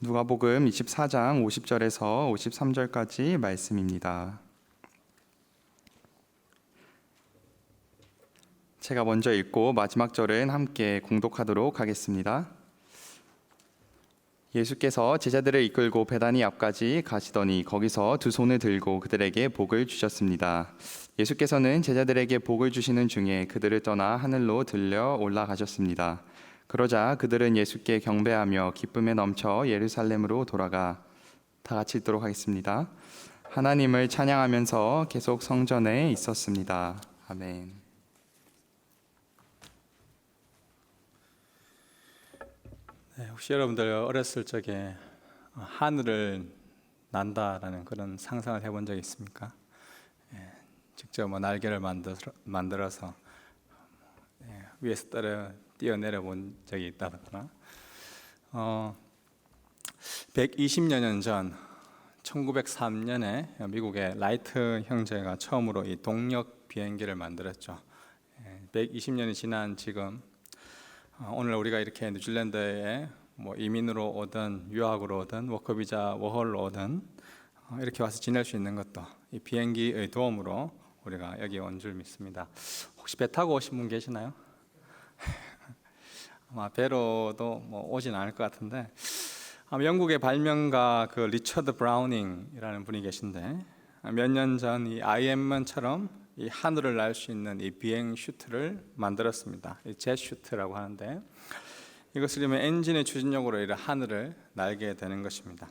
누가복음 24장 50절에서 53절까지 말씀입니다. 제가 먼저 읽고 마지막 절은 함께 공독하도록 하겠습니다. 예수께서 제자들을 이끌고 베다니 앞까지 가시더니 거기서 두 손을 들고 그들에게 복을 주셨습니다. 예수께서는 제자들에게 복을 주시는 중에 그들을 떠나 하늘로 들려 올라가셨습니다. 그러자 그들은 예수께 경배하며 기쁨에 넘쳐 예루살렘으로 돌아가 다 같이 읽도록 하겠습니다. 하나님을 찬양하면서 계속 성전에 있었습니다. 아멘. 네, 혹시 여러분들 어렸을 적에 하늘을 난다라는 그런 상상을 해본 적 있습니까? 예, 직접 뭐 날개를 만들어, 만들어서 예, 위에서 떨어 뛰어내려 본 적이 있다거나 어, 120여 년 전 1903년에 미국의 라이트 형제가 처음으로 이 동력 비행기를 만들었죠. 예, 120년이 지난 지금 어, 오늘 우리가 이렇게 뉴질랜드에 뭐 이민으로 오든 유학으로 오든 워커비자 워홀로 오든 어, 이렇게 와서 지낼 수 있는 것도 이 비행기의 도움으로 우리가 여기 온 줄 믿습니다. 혹시 배 타고 오신 분 계시나요? 아마 배로도 뭐 오진 않을 것 같은데 아마 영국의 발명가 그 리처드 브라우닝이라는 분이 계신데 몇 년 전 이 아이엠먼처럼 이 하늘을 날 수 있는 이 비행 슈트를 만들었습니다. 이젯 슈트라고 하는데 이것을 이면 엔진의 추진력으로 이런 하늘을 날게 되는 것입니다.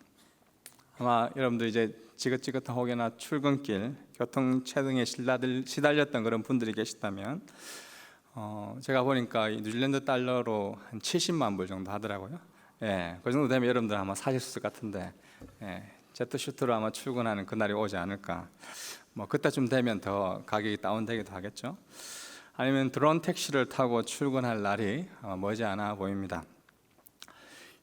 아마 여러분들 이제 지긋지긋한 혹여나 출근길 교통체증에 시달렸던 그런 분들이 계시다면 어, 제가 보니까 이 뉴질랜드 달러로 한 70만 불 정도 하더라고요. 예, 그 정도 되면 여러분들 아마 사실 것 같은데 예, 제트 슈트로 아마 출근하는 그날이 오지 않을까. 뭐 그때쯤 되면 더 가격이 다운되기도 하겠죠. 아니면 드론 택시를 타고 출근할 날이 머지않아 보입니다.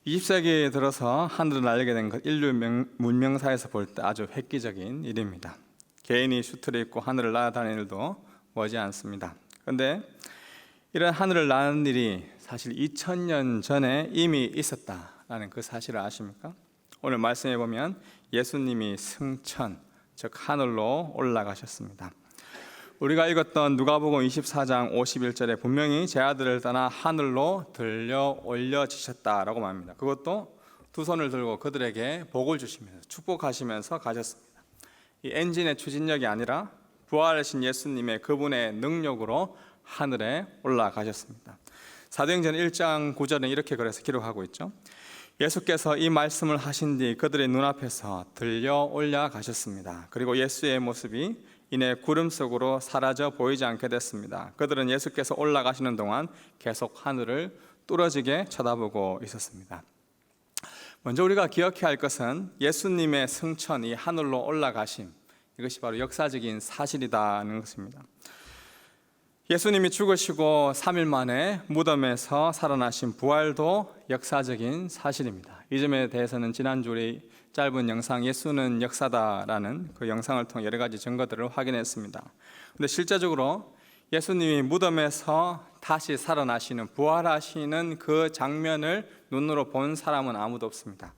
20세기에 들어서 하늘을 날게 된 것 인류 명- 문명사에서 볼 때 아주 획기적인 일입니다. 개인이 슈트를 입고 하늘을 날아다니는 일도 머지 않습니다. 그런데 이런 하늘을 나는 일이 사실 2000년 전에 이미 있었다라는 그 사실을 아십니까? 오늘 말씀해 보면 예수님이 승천 즉 하늘로 올라가셨습니다. 우리가 읽었던 누가복음 24장 51절에 분명히 제 아들을 떠나 하늘로 들려 올려지셨다라고 말합니다. 그것도 두 손을 들고 그들에게 복을 주시면서 축복하시면서 가셨습니다. 이 엔진의 추진력이 아니라 부활하신 예수님의 그분의 능력으로 하늘에 올라가셨습니다. 사도행전 1장 9절은 이렇게 그래서 기록하고 있죠. 예수께서 이 말씀을 하신 뒤 그들의 눈앞에서 들려 올라가셨습니다. 그리고 예수의 모습이 이내 구름 속으로 사라져 보이지 않게 됐습니다. 그들은 예수께서 올라가시는 동안 계속 하늘을 뚫어지게 쳐다보고 있었습니다. 먼저 우리가 기억해야 할 것은 예수님의 승천이 하늘로 올라가심 이것이 바로 역사적인 사실이다는 것입니다. 예수님이 죽으시고 3일 만에 무덤에서 살아나신 부활도 역사적인 사실입니다. 이 점에 대해서는 지난주 우리 짧은 영상 예수는 역사다라는 그 영상을 통해 여러 가지 증거들을 확인했습니다. 근데 실제적으로 예수님이 무덤에서 다시 살아나시는 부활하시는 그 장면을 눈으로 본 사람은 아무도 없습니다.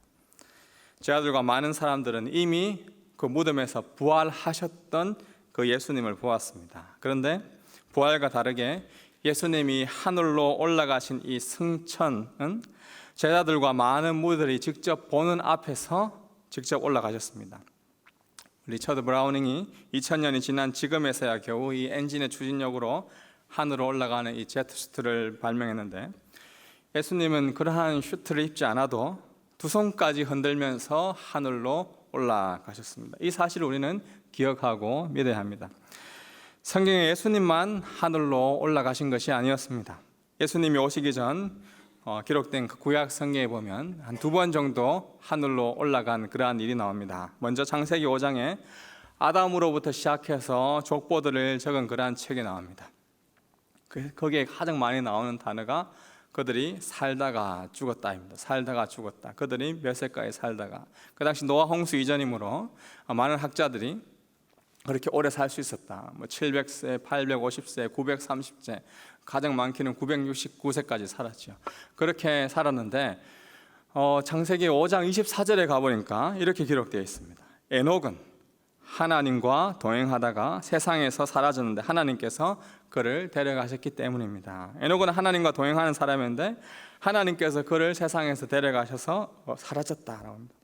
제 아들과 많은 사람들은 이미 그 무덤에서 부활하셨던 그 예수님을 보았습니다. 그런데 부활과 다르게 예수님이 하늘로 올라가신 이 승천은 제자들과 많은 무들이 직접 보는 앞에서 직접 올라가셨습니다. 리처드 브라우닝이 2000년이 지난 지금에서야 겨우 이 엔진의 추진력으로 하늘로 올라가는 이 제트 슈트를 발명했는데 예수님은 그러한 슈트를 입지 않아도 두 손까지 흔들면서 하늘로 올라가셨습니다. 이 사실을 우리는 기억하고 믿어야 합니다. 성경에 예수님만 하늘로 올라가신 것이 아니었습니다. 예수님이 오시기 전 어, 기록된 그 구약 성경에 보면 한 두 번 정도 하늘로 올라간 그러한 일이 나옵니다. 먼저 창세기 5장에 아담으로부터 시작해서 족보들을 적은 그러한 책이 나옵니다. 그- 거기에 가장 많이 나오는 단어가 그들이 살다가 죽었다입니다. 살다가 죽었다. 그들이 몇 세까지 살다가 그 당시 노아 홍수 이전이므로 많은 학자들이 그렇게 오래 살 수 있었다. 뭐 700세, 850세, 930세, 가장 많게는 969세까지 살았죠. 그렇게 살았는데 어, 창세기 5장 24절에 가보니까 이렇게 기록되어 있습니다. 에녹은 하나님과 동행하다가 세상에서 사라졌는데 하나님께서 그를 데려가셨기 때문입니다. 에녹은 하나님과 동행하는 사람인데 하나님께서 그를 세상에서 데려가셔서 어, 합니다.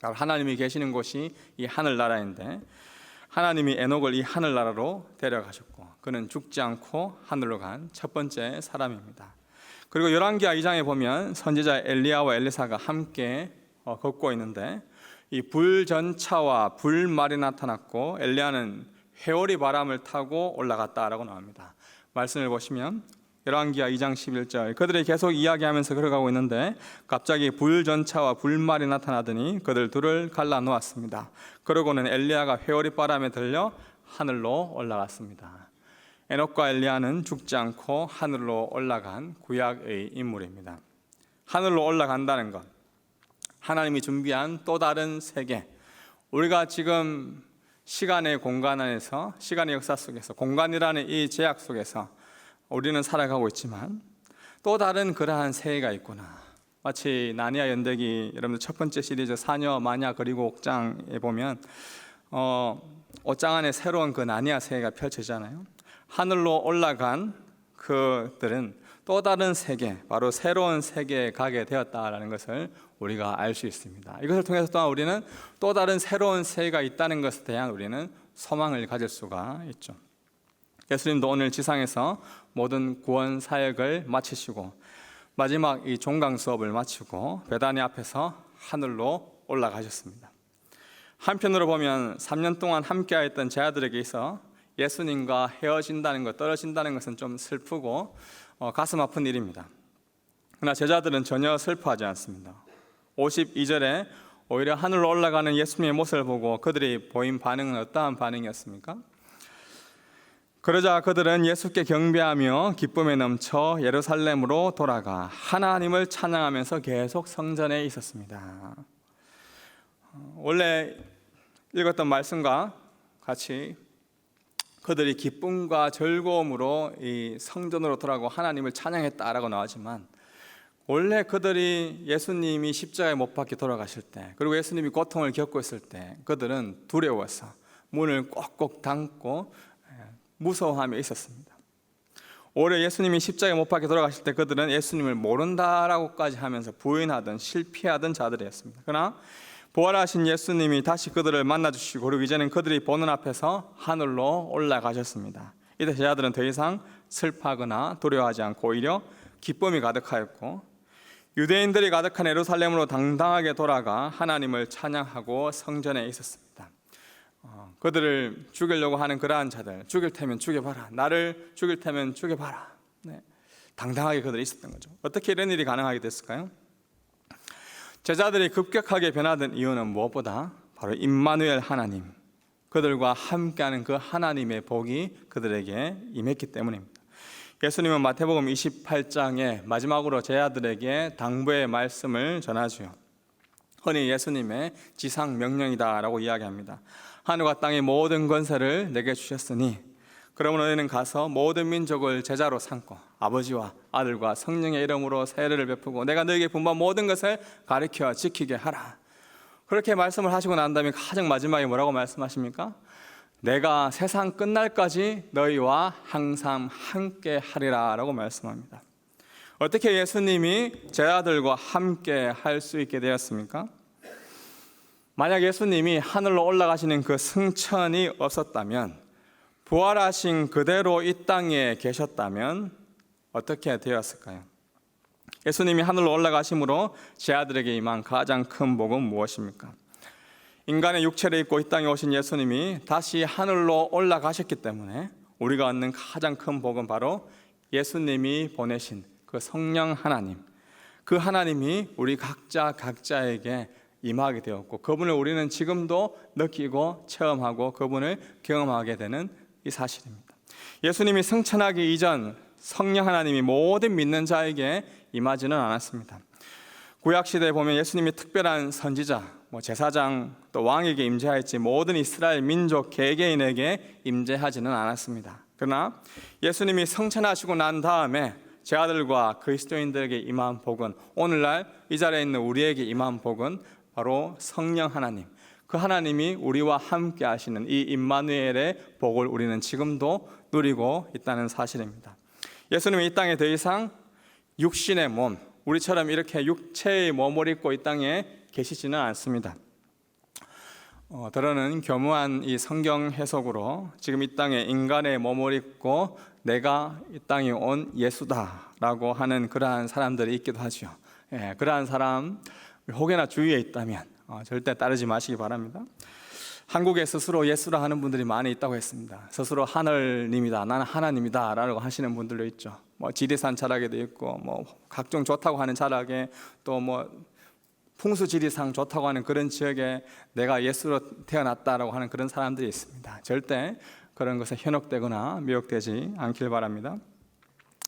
바로 하나님이 계시는 곳이 이 하늘나라인데 하나님이 에녹을 이 하늘나라로 데려가셨고 그는 죽지 않고 하늘로 간 첫 번째 사람입니다. 그리고 열왕기하 2장에 보면 선지자 엘리야와 엘리사가 함께 어, 걷고 있는데 이 불전차와 불말이 나타났고 엘리야는 회오리 바람을 타고 올라갔다라고 나옵니다. 말씀을 보시면 열왕기하 2장 11절 그들이 계속 이야기하면서 걸어가고 있는데 갑자기 불전차와 불말이 나타나더니 그들 둘을 갈라 놓았습니다. 그러고는 엘리야가 회오리 바람에 들려 하늘로 올라갔습니다. 에녹과 엘리야는 죽지 않고 하늘로 올라간 구약의 인물입니다. 하늘로 올라간다는 것, 하나님이 준비한 또 다른 세계. 우리가 지금 시간의 공간 안에서 시간의 역사 속에서 공간이라는 이 제약 속에서 우리는 살아가고 있지만 또 다른 그러한 세계가 있구나. 마치 나니아 연대기 여러분들 첫 번째 시리즈 사녀 마녀 그리고 옥장에 보면 어, 옷장 안에 새로운 그 나니아 세계가 펼쳐지잖아요. 하늘로 올라간 그들은 또 다른 세계, 바로 새로운 세계에 가게 되었다라는 것을 우리가 알 수 있습니다. 이것을 통해서 또한 우리는 또 다른 새로운 세계가 있다는 것에 대한 우리는 소망을 가질 수가 있죠. 예수님도 오늘 지상에서 모든 구원 사역을 마치시고 마지막 이 종강 수업을 마치고 베다니 앞에서 하늘로 올라가셨습니다. 한편으로 보면 3년 동안 함께하였던 제자들에게 있어 예수님과 헤어진다는 것, 떨어진다는 것은 좀 슬프고 어, 가슴 아픈 일입니다. 그러나 제자들은 전혀 슬퍼하지 않습니다. 52절에 오히려 하늘로 올라가는 예수님의 모습을 보고 그들이 보인 반응은 어떠한 반응이었습니까? 그러자 그들은 예수께 경배하며 기쁨에 넘쳐 예루살렘으로 돌아가 하나님을 찬양하면서 계속 성전에 있었습니다. 어, 원래 읽었던 말씀과 같이 그들이 기쁨과 즐거움으로 이 성전으로 돌아가고 하나님을 찬양했다라고 나오지만 원래 그들이 예수님이 십자가에 못 박혀 돌아가실 때 그리고 예수님이 고통을 겪고 있을 때 그들은 두려워서 문을 꼭꼭 닫고 무서워하며 있었습니다. 오히려 예수님이 십자가에 못 박혀 돌아가실 때 그들은 예수님을 모른다라고까지 하면서 부인하던 실패하던 자들이었습니다. 그러나 부활하신 예수님이 다시 그들을 만나 주시고 그리고 이제는 그들이 보는 앞에서 하늘로 올라가셨습니다. 이때 제자들은 더 이상 슬퍼하거나 두려워하지 않고 오히려 기쁨이 가득하였고 유대인들이 가득한 예루살렘으로 당당하게 돌아가 하나님을 찬양하고 성전에 있었습니다. 어, 그들을 죽이려고 하는 그러한 자들, 죽일 테면 죽여봐라. 나를 죽일 테면 죽여봐라. 네, 당당하게 그들이 있었던 거죠. 어떻게 이런 일이 가능하게 됐을까요? 제자들이 급격하게 변하던 이유는 무엇보다 바로 임마누엘 하나님, 그들과 함께하는 그 하나님의 복이 그들에게 임했기 때문입니다. 예수님은 마태복음 28장에 마지막으로 제자들에게 당부의 말씀을 전하지요. 흔히 예수님의 지상 명령이다라고 이야기합니다. 하늘과 땅의 모든 권세를 내게 주셨으니 그러면 너희는 가서 모든 민족을 제자로 삼고 아버지와 아들과 성령의 이름으로 세례를 베푸고 내가 너에게 분부한 모든 것을 가르쳐 지키게 하라. 그렇게 말씀을 하시고 난 다음에 가장 마지막에 뭐라고 말씀하십니까? 내가 세상 끝날까지 너희와 항상 함께 하리라라고 말씀합니다. 어떻게 예수님이 제자들과 함께 할 수 있게 되었습니까? 만약 예수님이 하늘로 올라가시는 그 승천이 없었다면 부활하신 그대로 이 땅에 계셨다면 어떻게 되었을까요? 예수님이 하늘로 올라가심으로 제 아들에게 임한 가장 큰 복은 무엇입니까? 인간의 육체를 입고 이 땅에 오신 예수님이 다시 하늘로 올라가셨기 때문에 우리가 얻는 가장 큰 복은 바로 예수님이 보내신 그 성령 하나님, 그 하나님이 우리 각자 각자에게 임하게 되었고 그분을 우리는 지금도 느끼고 체험하고 그분을 경험하게 되는 이 사실입니다. 예수님이 승천하기 이전 성령 하나님이 모든 믿는 자에게 임하지는 않았습니다. 구약 시대에 보면 예수님이 특별한 선지자, 뭐 제사장 또 왕에게 임재하였지 모든 이스라엘 민족 개개인에게 임재하지는 않았습니다. 그러나 예수님이 성천하시고 난 다음에 제 아들과 그리스도인들에게 임한 복은 오늘날 이 자리에 있는 우리에게 임한 복은 바로 성령 하나님. 그 하나님이 우리와 함께 하시는 이 임마누엘의 복을 우리는 지금도 누리고 있다는 사실입니다. 예수님이 이 땅에 더 이상 육신의 몸, 우리처럼 이렇게 육체의 몸을 입고 이 땅에 계시지는 않습니다. 어, 더러는 교묘한 이 성경 해석으로 지금 이 땅에 인간의 몸을 입고 내가 이 땅에 온 예수다라고 하는 그러한 사람들이 있기도 하죠. 예, 그러한 사람 혹여나 주위에 있다면 어, 절대 따르지 마시기 바랍니다. 한국에 스스로 예수라 하는 분들이 많이 있다고 했습니다. 스스로 하늘님이다, 나는 하나님이다라고 하시는 분들도 있죠. 뭐 지리산 자락에도 있고, 뭐 각종 좋다고 하는 자락에 또 뭐 풍수 지리상 좋다고 하는 그런 지역에 내가 예수로 태어났다라고 하는 그런 사람들이 있습니다. 절대 그런 것에 현혹되거나 미혹되지 않길 바랍니다.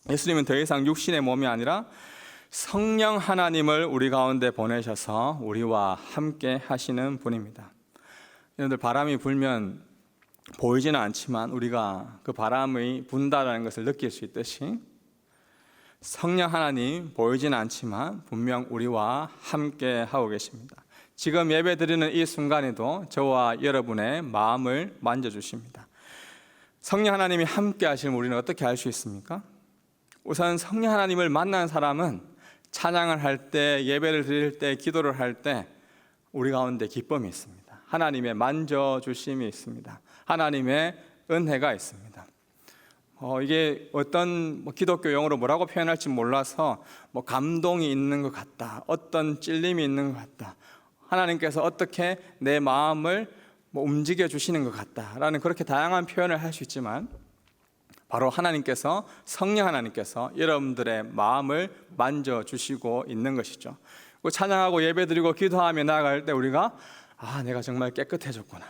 예수님은 더 이상 육신의 몸이 아니라 성령 하나님을 우리 가운데 보내셔서 우리와 함께 하시는 분입니다. 여러분들 바람이 불면 보이지는 않지만 우리가 그 바람의 분다라는 것을 느낄 수 있듯이 성령 하나님 보이지는 않지만 분명 우리와 함께 하고 계십니다. 지금 예배 드리는 이 순간에도 저와 여러분의 마음을 만져 주십니다. 성령 하나님이 함께 하시면 우리는 어떻게 알 수 있습니까? 우선 성령 하나님을 만난 사람은 찬양을 할 때, 예배를 드릴 때, 기도를 할 때 우리 가운데 기쁨이 있습니다. 하나님의 만져 주심이 있습니다. 하나님의 은혜가 있습니다. 어, 이게 어떤 뭐 기독교 용어로 뭐라고 표현할지 몰라서 뭐 감동이 있는 것 같다, 어떤 찔림이 있는 것 같다, 하나님께서 어떻게 내 마음을 뭐 움직여 주시는 것 같다라는 그렇게 다양한 표현을 할 수 있지만 바로 하나님께서 성령 하나님께서 여러분들의 마음을 만져 주시고 있는 것이죠. 그 찬양하고 예배드리고 기도하며 나아갈 때 우리가 아 내가 정말 깨끗해졌구나.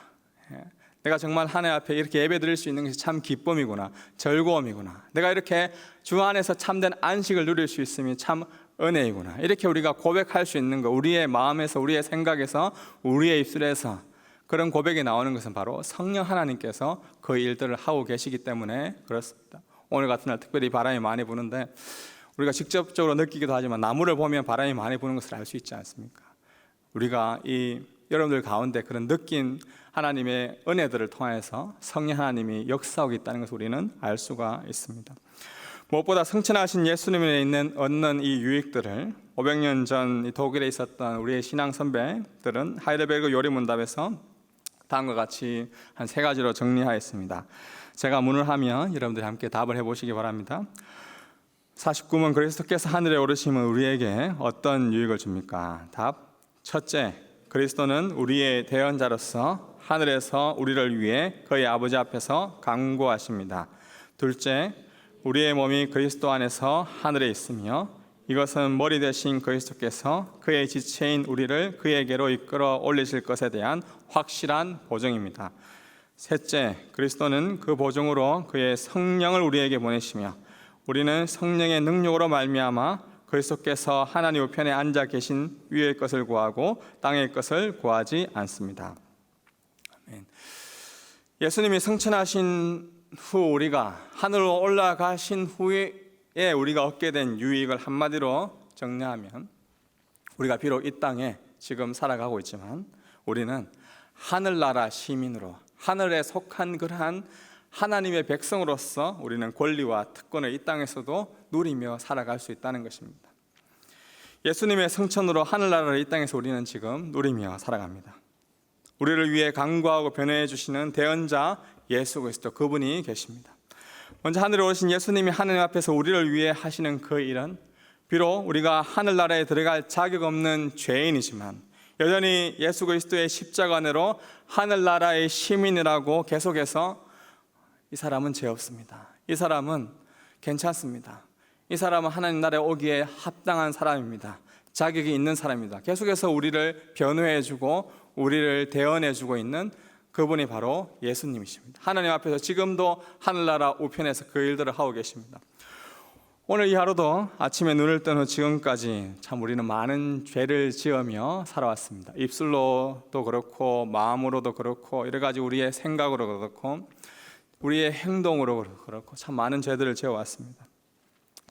예. 내가 정말 하나님 앞에 이렇게 예배드릴 수 있는 것이 참 기쁨이구나, 즐거움이구나. 내가 이렇게 주 안에서 참된 안식을 누릴 수 있음이 참 은혜이구나. 이렇게 우리가 고백할 수 있는 것, 우리의 마음에서, 우리의 생각에서, 우리의 입술에서 그런 고백이 나오는 것은 바로 성령 하나님께서 그 일들을 하고 계시기 때문에 그렇습니다. 오늘 같은 날 특별히 바람이 많이 부는데 우리가 직접적으로 느끼기도 하지만 나무를 보면 바람이 많이 부는 것을 알 수 있지 않습니까? 우리가 이 여러분들 가운데 그런 느낀 하나님의 은혜들을 통해서 성령 하나님이 역사하고 있다는 것을 우리는 알 수가 있습니다. 무엇보다 성천하신 예수님에 있는 얻는 이 유익들을 500년 전 독일에 있었던 우리의 신앙 선배들은 하이델베르그 요리문답에서 다음과 같이 한 세 가지로 정리하였습니다. 제가 문을 하면 여러분들이 함께 답을 해보시기 바랍니다. 49문 그리스도께서 하늘에 오르심은 우리에게 어떤 유익을 줍니까? 답. 첫째, 그리스도는 우리의 대언자로서 하늘에서 우리를 위해 그의 아버지 앞에서 강구하십니다. 둘째, 우리의 몸이 그리스도 안에서 하늘에 있으며 이것은 머리 대신 그리스도께서 그의 지체인 우리를 그에게로 이끌어 올리실 것에 대한 확실한 보증입니다. 셋째, 그리스도는 그 보증으로 그의 성령을 우리에게 보내시며 우리는 성령의 능력으로 말미암아 그리스도께서 하나님 우편에 앉아 계신 위의 것을 구하고 땅의 것을 구하지 않습니다. 아멘. 예수님이 성천하신 후 우리가 하늘로 올라가신 후에 우리가 얻게 된 유익을 한마디로 정리하면 우리가 비록 이 땅에 지금 살아가고 있지만 우리는 하늘나라 시민으로 하늘에 속한 그러한 하나님의 백성으로서 우리는 권리와 특권을 이 땅에서도 누리며 살아갈 수 있다는 것입니다. 예수님의 성천으로 하늘나라를 이 땅에서 우리는 지금 누리며 살아갑니다. 우리를 위해 강구하고 변호해 주시는 대언자 예수 그리스도 그분이 계십니다. 먼저 하늘에 오신 예수님이 하나님 앞에서 우리를 위해 하시는 그 일은 비록 우리가 하늘나라에 들어갈 자격 없는 죄인이지만 여전히 예수 그리스도의 십자가 내로 하늘나라의 시민이라고 계속해서 이 사람은 죄 없습니다. 이 사람은 괜찮습니다. 이 사람은 하나님 나라에 오기에 합당한 사람입니다. 자격이 있는 사람입니다. 계속해서 우리를 변호해주고 우리를 대언해주고 있는 그분이 바로 예수님이십니다. 하나님 앞에서 지금도 하늘나라 우편에서 그 일들을 하고 계십니다. 오늘 이 하루도 아침에 눈을 뜬 후 지금까지 참 우리는 많은 죄를 지으며 살아왔습니다. 입술로도 그렇고 마음으로도 그렇고 여러 가지 우리의 생각으로 그렇고 우리의 행동으로 그렇고 참 많은 죄들을 지어왔습니다.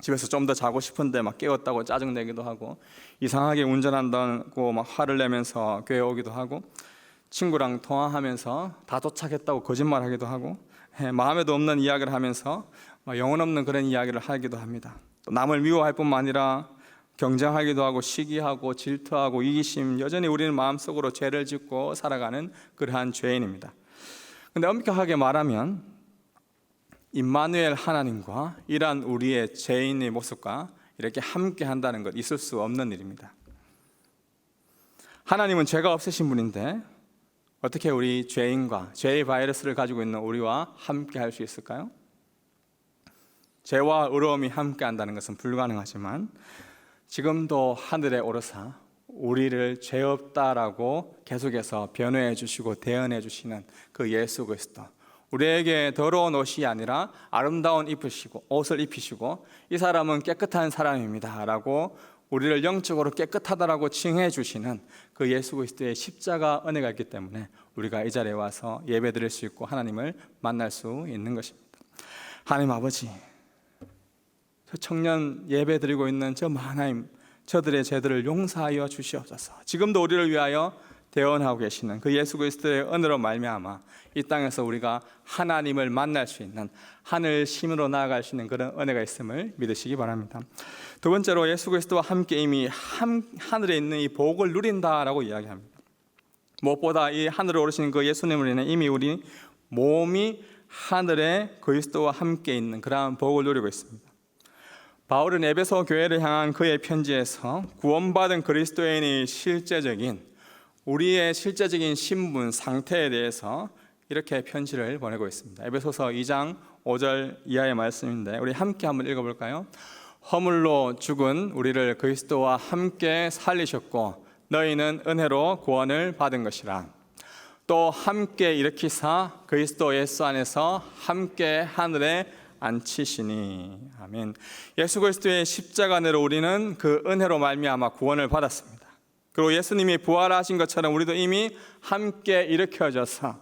집에서 좀 더 자고 싶은데 막 깨웠다고 짜증 내기도 하고 이상하게 운전한다고 막 화를 내면서 교회 오기도 하고 친구랑 통화하면서 다 도착했다고 거짓말하기도 하고 예, 마음에도 없는 이야기를 하면서 막 영혼 없는 그런 이야기를 하기도 합니다. 또 남을 미워할 뿐만 아니라 경쟁하기도 하고 시기하고 질투하고 이기심 여전히 우리는 마음속으로 죄를 짓고 살아가는 그러한 죄인입니다. 근데 엄격하게 말하면 임마누엘 하나님과 이러한 우리의 죄인의 모습과 이렇게 함께 한다는 것 있을 수 없는 일입니다. 하나님은 죄가 없으신 분인데 어떻게 우리 죄인과 죄의 바이러스를 가지고 있는 우리와 함께 할 수 있을까요? 죄와 의로움이 함께 한다는 것은 불가능하지만 지금도 하늘에 오르사 우리를 죄 없다라고 계속해서 변호해 주시고 대언해 주시는 그 예수 그리스도 우리에게 더러운 옷이 아니라 아름다운 입으시고 옷을 입히시고 이 사람은 깨끗한 사람입니다라고 우리를 영적으로 깨끗하다라고 칭해 주시는 그 예수 그리스도의 십자가 은혜가 있기 때문에 우리가 이 자리에 와서 예배드릴 수 있고 하나님을 만날 수 있는 것입니다. 하나님 아버지 저 청년 예배 드리고 있는 저 하나님 저들의 죄들을 용서하여 주시옵소서. 지금도 우리를 위하여 대언하고 계시는 그 예수 그리스도의 은혜로 말미암아 이 땅에서 우리가 하나님을 만날 수 있는 하늘 심으로 나아갈 수 있는 그런 은혜가 있음을 믿으시기 바랍니다. 두 번째로 예수 그리스도와 함께 이미 함, 하늘에 있는 이 복을 누린다라고 이야기합니다. 무엇보다 이 하늘에 오르신 그 예수님을 인해 이미 우리 몸이 하늘에 그리스도와 함께 있는 그러한 복을 누리고 있습니다. 바울은 에베소 교회를 향한 그의 편지에서 구원받은 그리스도인의 실제적인 우리의 실제적인 신분 상태에 대해서 이렇게 편지를 보내고 있습니다. 에베소서 2장 5절 이하의 말씀인데 우리 함께 한번 읽어 볼까요? 허물로 죽은 우리를 그리스도와 함께 살리셨고 너희는 은혜로 구원을 받은 것이라. 또 함께 일으키사 그리스도 예수 안에서 함께 하늘에 앉히시니 아멘. 예수 그리스도의 십자가 내로 우리는 그 은혜로 말미암아 구원을 받았습니다. 그리고 예수님이 부활하신 것처럼 우리도 이미 함께 일으켜져서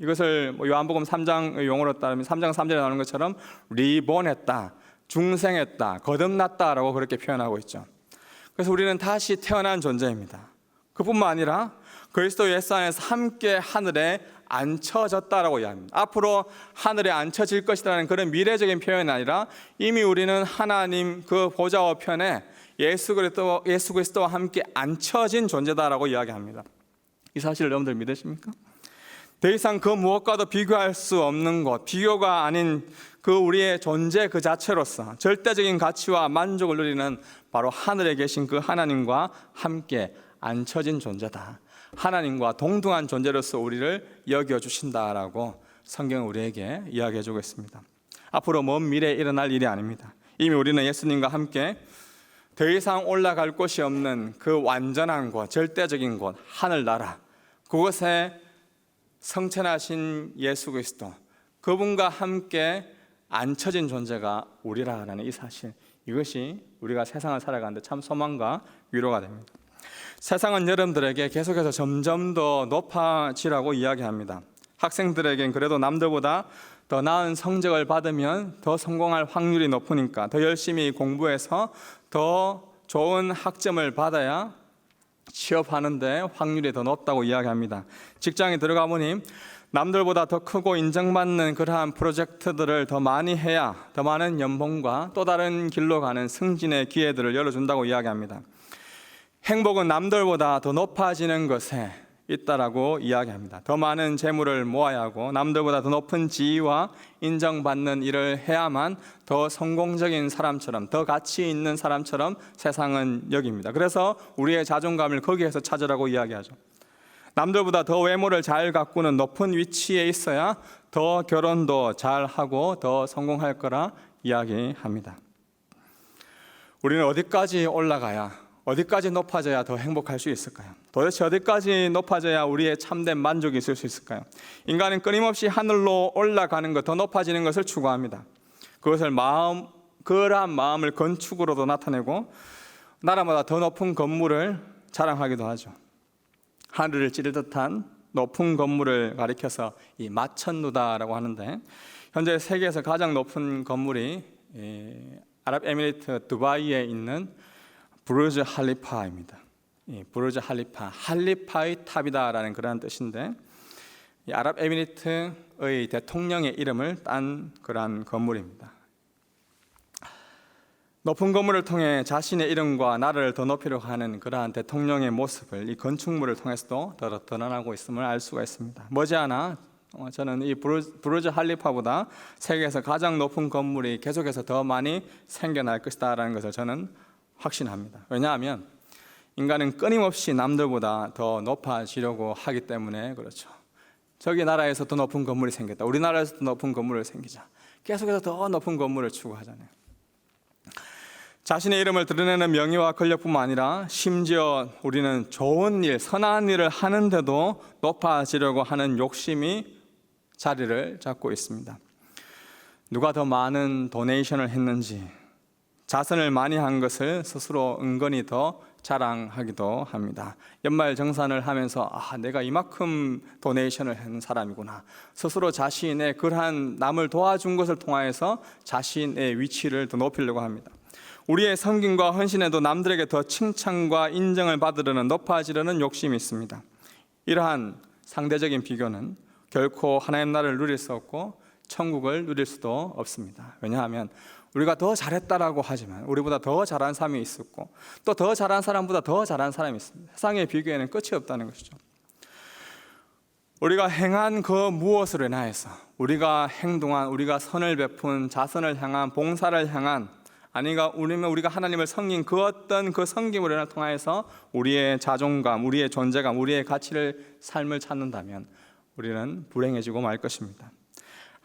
이것을 뭐 요한복음 3장 용어로 따르면 3장 3절에 나오는 것처럼 리본했다, 중생했다, 거듭났다라고 그렇게 표현하고 있죠. 그래서 우리는 다시 태어난 존재입니다. 그뿐만 아니라 그리스도 예수 안에서 함께 하늘에 앉혀졌다라고 이야기합니다. 앞으로 하늘에 앉혀질 것이라는 그런 미래적인 표현이 아니라 이미 우리는 하나님 그 보좌 우편에 예수 그리스도 예수 그리스도와 함께 앉혀진 존재다라고 이야기합니다. 이 사실을 여러분들 믿으십니까? 더 이상 그 무엇과도 비교할 수 없는 것, 비교가 아닌 그 우리의 존재 그 자체로서 절대적인 가치와 만족을 누리는 바로 하늘에 계신 그 하나님과 함께 앉혀진 존재다. 하나님과 동등한 존재로서 우리를 여겨 주신다라고 성경은 우리에게 이야기해 주고 있습니다. 앞으로 먼 미래에 일어날 일이 아닙니다. 이미 우리는 예수님과 함께 더 이상 올라갈 곳이 없는 그 완전한 곳, 절대적인 곳, 하늘나라 그곳에 성천하신 예수 그리스도 그분과 함께 앉혀진 존재가 우리라는 이 사실 이것이 우리가 세상을 살아가는데 참 소망과 위로가 됩니다. 세상은 여러분들에게 계속해서 점점 더 높아지라고 이야기합니다. 학생들에겐 그래도 남들보다 더 나은 성적을 받으면 더 성공할 확률이 높으니까 더 열심히 공부해서 더 좋은 학점을 받아야 취업하는데 확률이 더 높다고 이야기합니다. 직장에 들어가 보니 남들보다 더 크고 인정받는 그러한 프로젝트들을 더 많이 해야 더 많은 연봉과 또 다른 길로 가는 승진의 기회들을 열어준다고 이야기합니다. 행복은 남들보다 더 높아지는 것에 있다라고 이야기합니다. 더 많은 재물을 모아야 하고 남들보다 더 높은 지위와 인정받는 일을 해야만 더 성공적인 사람처럼 더 가치 있는 사람처럼 세상은 여깁니다. 그래서 우리의 자존감을 거기에서 찾으라고 이야기하죠. 남들보다 더 외모를 잘 가꾸는 높은 위치에 있어야 더 결혼도 잘 하고 더 성공할 거라 이야기합니다. 우리는 어디까지 올라가야 어디까지 높아져야 더 행복할 수 있을까요? 도대체 어디까지 높아져야 우리의 참된 만족이 있을 수 있을까요? 인간은 끊임없이 하늘로 올라가는 것, 더 높아지는 것을 추구합니다. 그것을 마음, 그러한 마음을 건축으로도 나타내고 나라마다 더 높은 건물을 자랑하기도 하죠. 하늘을 찌를 듯한 높은 건물을 가리켜서 이 마천루다라고 하는데 현재 세계에서 가장 높은 건물이 예, 아랍에미리트 두바이에 있는 부르즈 할리파입니다. 이 부르즈 할리파, 할리파의 탑이다라는 그러한 뜻인데 이 아랍 에미리트의 대통령의 이름을 딴 그러한 건물입니다. 높은 건물을 통해 자신의 이름과 나라를 더 높이려고 하는 그러한 대통령의 모습을 이 건축물을 통해서도 더 드러나고 있음을 알 수가 있습니다. 머지않아 어, 저는 이 브루즈, 브루즈 할리파보다 세계에서 가장 높은 건물이 계속해서 더 많이 생겨날 것이다라는 것을 저는 확신합니다. 왜냐하면 인간은 끊임없이 남들보다 더 높아지려고 하기 때문에 그렇죠. 저기 나라에서 더 높은 건물이 생겼다. 우리나라에서 더 높은 건물을 생기자. 계속해서 더 높은 건물을 추구하잖아요. 자신의 이름을 드러내는 명예와 권력뿐만 아니라 심지어 우리는 좋은 일, 선한 일을 하는데도 높아지려고 하는 욕심이 자리를 잡고 있습니다. 누가 더 많은 도네이션을 했는지 자선을 많이 한 것을 스스로 은근히 더 자랑하기도 합니다. 연말 정산을 하면서 아, 내가 이만큼 도네이션을 한 사람이구나. 스스로 자신의 그러한 남을 도와준 것을 통하여서 자신의 위치를 더 높이려고 합니다. 우리의 섬김과 헌신에도 남들에게 더 칭찬과 인정을 받으려는 높아지려는 욕심이 있습니다. 이러한 상대적인 비교는 결코 하나님 나라를 누릴 수 없고 천국을 누릴 수도 없습니다. 왜냐하면 우리가 더 잘했다라고 하지만 우리보다 더 잘한 사람이 있었고 또 더 잘한 사람보다 더 잘한 사람이 있습니다. 세상의 비교에는 끝이 없다는 것이죠. 우리가 행한 그 무엇으로 인하여서 우리가 행동한 우리가 선을 베푼 자선을 향한 봉사를 향한 아니가 우리면 우리가 하나님을 섬긴 그 어떤 그 인하 통하여서 우리의 자존감, 우리의 존재감, 우리의 가치를 삶을 찾는다면 우리는 불행해지고 말 것입니다.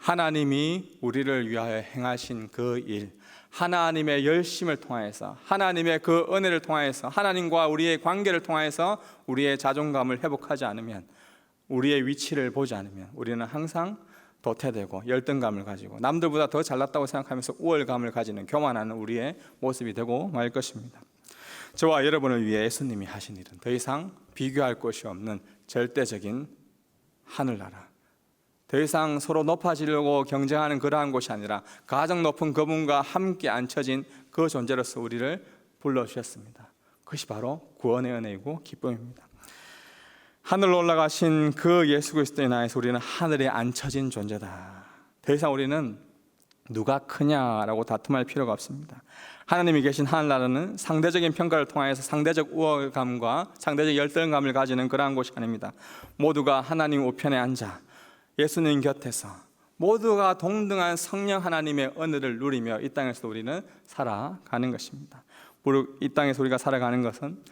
하나님이 우리를 위하여 행하신 그 일, 하나님의 열심을 통하여서 하나님의 그 은혜를 통하여서 하나님과 우리의 관계를 통하여서 우리의 자존감을 회복하지 않으면 우리의 위치를 보지 않으면 우리는 항상 도태되고 열등감을 가지고 남들보다 더 잘났다고 생각하면서 우월감을 가지는 교만하는 우리의 모습이 되고 말 것입니다. 저와 여러분을 위해 예수님이 하신 일은 더 이상 비교할 것이 없는 절대적인 하늘나라. 더 이상 서로 높아지려고 경쟁하는 그러한 곳이 아니라 가장 높은 그분과 함께 앉혀진 그 존재로서 우리를 불러주셨습니다. 그것이 바로 구원의 은혜이고 기쁨입니다. 하늘로 올라가신 그 예수 그리스도의 나에서 우리는 하늘에 앉혀진 존재다. 더 이상 우리는 누가 크냐라고 다툼할 필요가 없습니다. 하나님이 계신 하늘나라는 상대적인 평가를 통하여서 상대적 우월감과 상대적 열등감을 가지는 그러한 곳이 아닙니다. 모두가 하나님 우편에 앉아 예수님 곁에서 모두가 동등한 성령 하나님의 은혜를 누리며 이 땅에서 우리는 살아가는 것입니다. 이 땅에서 우리가 살아가는 것은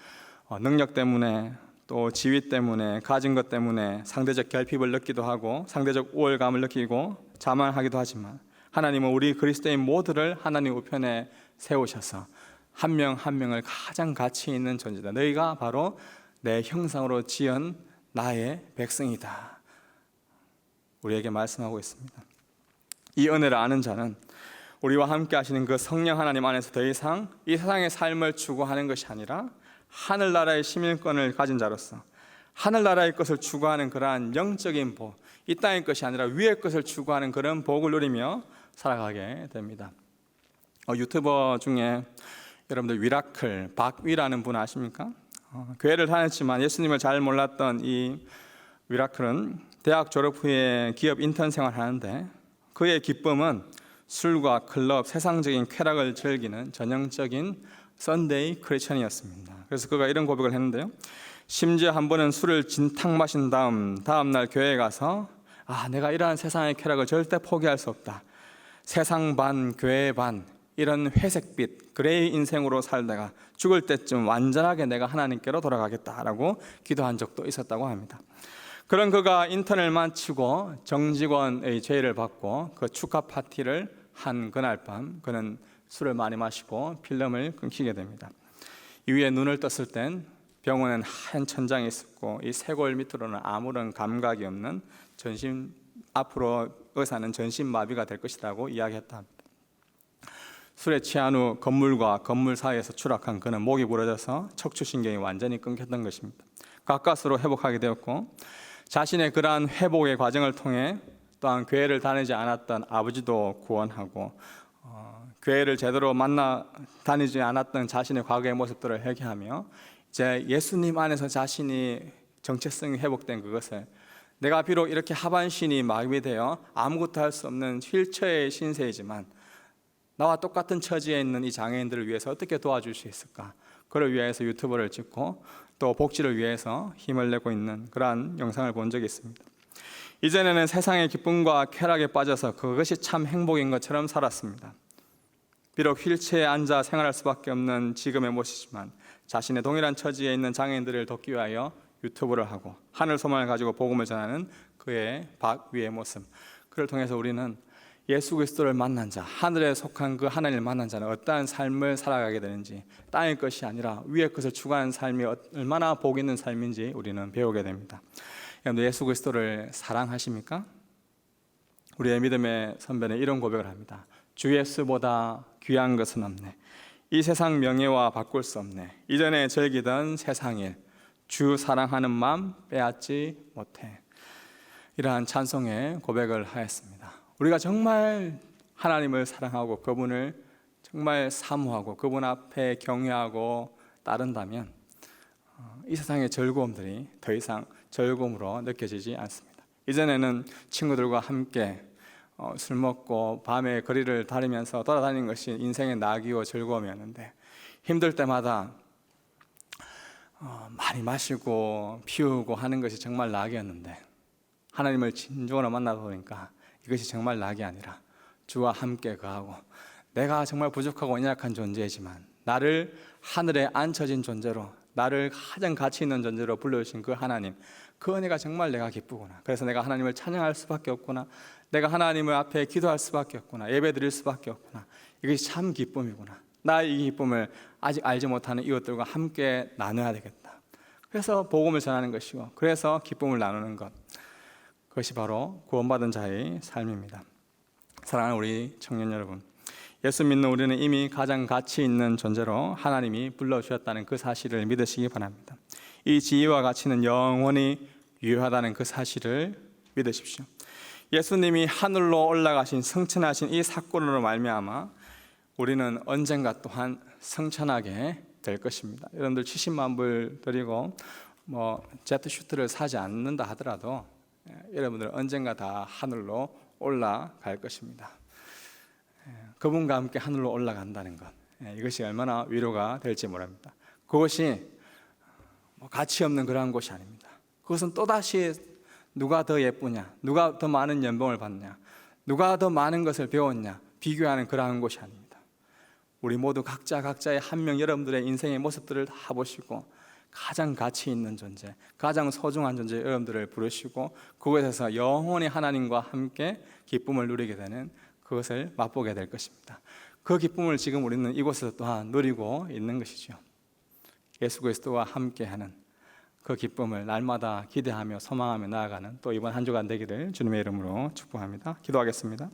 어, 능력 때문에 또 지위 때문에 가진 것 때문에 상대적 결핍을 느끼도 하고 상대적 우월감을 느끼고 자만하기도 하지만 하나님은 우리 그리스도인 모두를 하나님 우편에 세우셔서 한 명한 명을 가장 가치 있는 존재다. 너희가 바로 내 형상으로 지은 나의 백성이다. 우리에게 말씀하고 있습니다. 이 은혜를 아는 자는 우리와 함께 하시는 그 성령 하나님 안에서 더 이상 이 세상의 삶을 추구하는 것이 아니라 하늘나라의 시민권을 가진 자로서 하늘나라의 것을 추구하는 그러한 영적인 복, 이 땅의 것이 아니라 위의 것을 추구하는 그런 복을 누리며 살아가게 됩니다. 어, 유튜버 중에 여러분들 위라클 박위라는 분 아십니까? 어, 교회를 다녔지만 예수님을 잘 몰랐던 이 위라클은 대학 졸업 후에 기업 인턴 생활하는데 그의 기쁨은 술과 클럽, 세상적인 쾌락을 즐기는 전형적인 썬데이 크리스천이었습니다. 그래서 그가 이런 고백을 했는데요. 심지어 한 번은 술을 진탕 마신 다음 다음 날 교회에 가서 아 내가 이러한 세상의 쾌락을 절대 포기할 수 없다. 세상 반 교회 반 이런 회색빛 그레이 인생으로 살다가 죽을 때쯤 완전하게 내가 하나님께로 돌아가겠다라고 기도한 적도 있었다고 합니다. 그런 그가 인턴을 마치고 정직원의 제의를 받고 그 축하 파티를 한 그날 밤 그는 술을 많이 마시고 필름을 끊기게 됩니다. 이후에 눈을 떴을 땐 병원엔 하얀 천장이 있었고 이 쇄골 밑으로는 아무런 감각이 없는 전신 앞으로 의사는 전신 마비가 될 것이라고 이야기했다. 술에 취한 후 건물과 건물 사이에서 추락한 그는 목이 부러져서 척추신경이 완전히 끊겼던 것입니다. 가까스로 회복하게 되었고 자신의 그러한 회복의 과정을 통해 또한 교회를 다니지 않았던 아버지도 구원하고 어, 교회를 제대로 만나 다니지 않았던 자신의 과거의 모습들을 회개하며 이제 예수님 안에서 자신이 정체성이 회복된 그것을 내가 비록 이렇게 하반신이 마비되어 아무것도 할 수 없는 휠체어의 신세이지만 나와 똑같은 처지에 있는 이 장애인들을 위해서 어떻게 도와줄 수 있을까? 그를 위해서 유튜브를 찍고 또 복지를 위해서 힘을 내고 있는 그러한 영상을 본 적이 있습니다. 이전에는 세상의 기쁨과 쾌락에 빠져서 그것이 참 행복인 것처럼 살았습니다. 비록 휠체어에 앉아 생활할 수밖에 없는 지금의 모습이지만 자신의 동일한 처지에 있는 장애인들을 돕기 위하여 유튜브를 하고 하늘 소망을 가지고 복음을 전하는 그의 박 위의 모습. 그를 통해서 우리는 예수 그리스도를 만난 자, 하늘에 속한 그 하나님을 만난 자는 어떠한 삶을 살아가게 되는지 땅의 것이 아니라 위의 것을 추구하는 삶이 얼마나 복 있는 삶인지 우리는 배우게 됩니다. 여러분 예수 그리스도를 사랑하십니까? 우리의 믿음의 선배는 이런 고백을 합니다. 주 예수보다 귀한 것은 없네. 이 세상 명예와 바꿀 수 없네. 이전에 즐기던 세상일 주 사랑하는 마음 빼앗지 못해. 이러한 찬송의 고백을 하였습니다. 우리가 정말 하나님을 사랑하고 그분을 정말 사모하고 그분 앞에 경외하고 따른다면 어, 이 세상의 즐거움들이 더 이상 즐거움으로 느껴지지 않습니다. 이전에는 친구들과 함께 어, 술 먹고 밤에 거리를 다니면서 돌아다니는 것이 인생의 낙이요 즐거움이었는데 힘들 때마다 어, 많이 마시고 피우고 하는 것이 정말 낙이었는데 하나님을 진정으로 만나다 보니까 이것이 정말 낙이 아니라 주와 함께 거하고 내가 정말 부족하고 연약한 존재이지만 나를 하늘에 앉혀진 존재로 나를 가장 가치 있는 존재로 불러주신 그 하나님 그 은혜가 정말 내가 기쁘구나. 그래서 내가 하나님을 찬양할 수밖에 없구나. 내가 하나님을 앞에 기도할 수밖에 없구나. 예배 드릴 수밖에 없구나. 이것이 참 기쁨이구나. 나이 기쁨을 아직 알지 못하는 이웃들과 함께 나눠야 되겠다. 그래서 복음을 전하는 것이고 그래서 기쁨을 나누는 것 그것이 바로 구원받은 자의 삶입니다. 사랑하는 우리 청년 여러분, 예수 믿는 우리는 이미 가장 가치 있는 존재로 하나님이 불러주셨다는 그 사실을 믿으시기 바랍니다. 이 지위와 가치는 영원히 유효하다는 그 사실을 믿으십시오. 예수님이 하늘로 올라가신 성천하신 이 사건으로 말미암아 우리는 언젠가 또한 성천하게 될 것입니다. 여러분들 70만 불 드리고 뭐 제트 슈트를 사지 않는다 하더라도 예, 여러분들 언젠가 다 하늘로 올라갈 것입니다. 예, 그분과 함께 하늘로 올라간다는 것 예, 이것이 얼마나 위로가 될지 모릅니다. 그것이 뭐 가치 없는 그러한 곳이 아닙니다. 그것은 또 다시 누가 더 예쁘냐, 누가 더 많은 연봉을 받냐, 누가 더 많은 것을 배웠냐 비교하는 그러한 곳이 아닙니다. 우리 모두 각자 각자의 한 명 여러분들의 인생의 모습들을 다 보시고 가장 가치 있는 존재, 가장 소중한 존재 여러분들을 부르시고 그곳에서 영원히 하나님과 함께 기쁨을 누리게 되는 그것을 맛보게 될 것입니다. 그 기쁨을 지금 우리는 이곳에서 또한 누리고 있는 것이죠. 예수 그리스도와 함께하는 그 기쁨을 날마다 기대하며 소망하며 나아가는 또 이번 한 주간 되기를 주님의 이름으로 축복합니다. 기도하겠습니다.